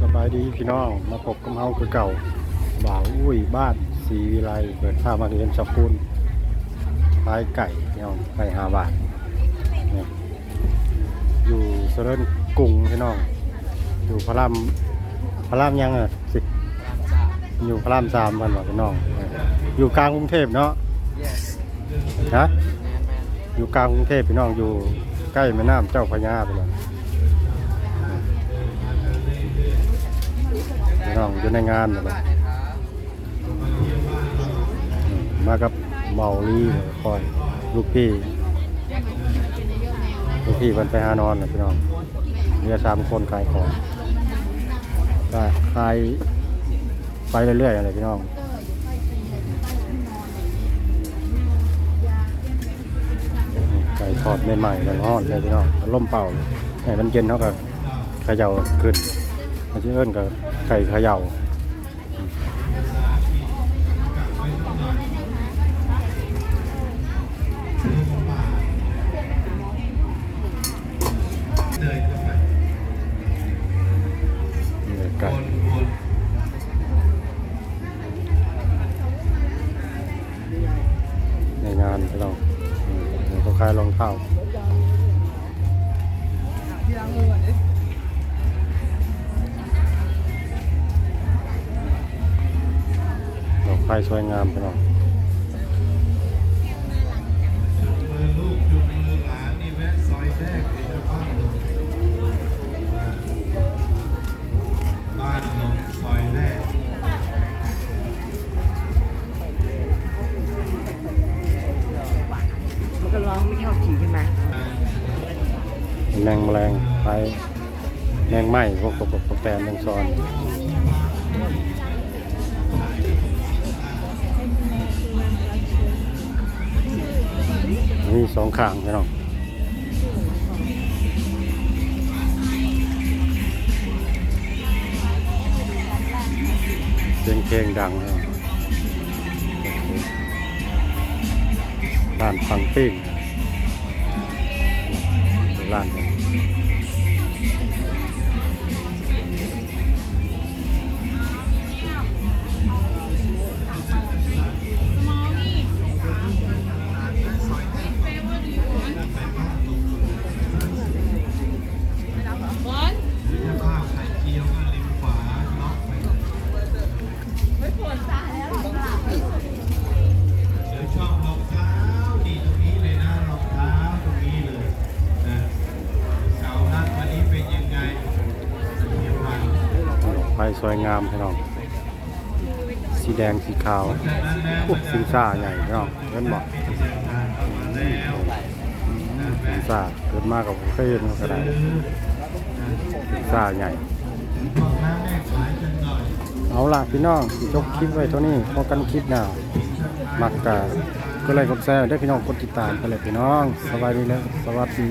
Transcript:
สบายดีพี่น้อง มาพบกับเฮาคือเก่า บ่าวอุ้ยบ้านศรีวิไลเปิดภามาเรียนสปูนขายไก่พี่น้องไก่หาบาทนี่อยู่เสริญกรุงพี่น้อง อยู่พระรามพระรามยังอะสิอยู่พระรามสามมันบอกพี่น้อง อยู่กลางกรุงเทพเนาะนะอยู่กลางกรุงเทพพี่น้องอยู่ใกล้แม่น้ำเจ้าพระยาไปเลย น้องอยู่ในงานนั่นแหละมากับเบาลี่คอยลูกพี่ลูกพี่มันไปหานอนนะพี่น้องเรือสามคนขายของก็ขายไปเรื่อยๆอะไรพี่น้องไก่ทอดใหม่ๆแล้วร้อนเลยพี่น้องล่มเป่าให้มันเย็นเท่ากับขย่าขึ้นมันชื่อเอิ้นกับ ไก่เขย่านี่เลยไก่ในงานพี่น้องเขาขายรองเท้าดอกไฟสวยงามพี่น้องมือหลานนี่ แวะซอยแรกเลยนะบ้านหลงบ้านหลงซอยแรกมันก็ร้องไม่ชอบขี่ใช่ไหมแมงแมลงไฟแมงไหม้พวกพวกพวกพวกแตนแมงซอน องข้างพี่น้องเสียงเพลงดังนะร้านฟังปิ้งร้าน ฟสวยงามพี่น้อง สีแดงสีขาวจากสีซ่าใหญ่พี่น้องเล่นบอกซิงเข้ามาแล้วสีซ่าเกิดมากกับผมเคยเห็นก็ได้สีซ่าใหญ่พ่อค้าแม่ขายกันหน่เอาล่ะพี่น้องสิจบคลิปไว้เท่านี้พอกันคลิปหน้ามักกะก็เลยกดแชร์ได้พี่น้องกดติดตามไปเลยพี่น้องสวัสดีแล้วสวัสดี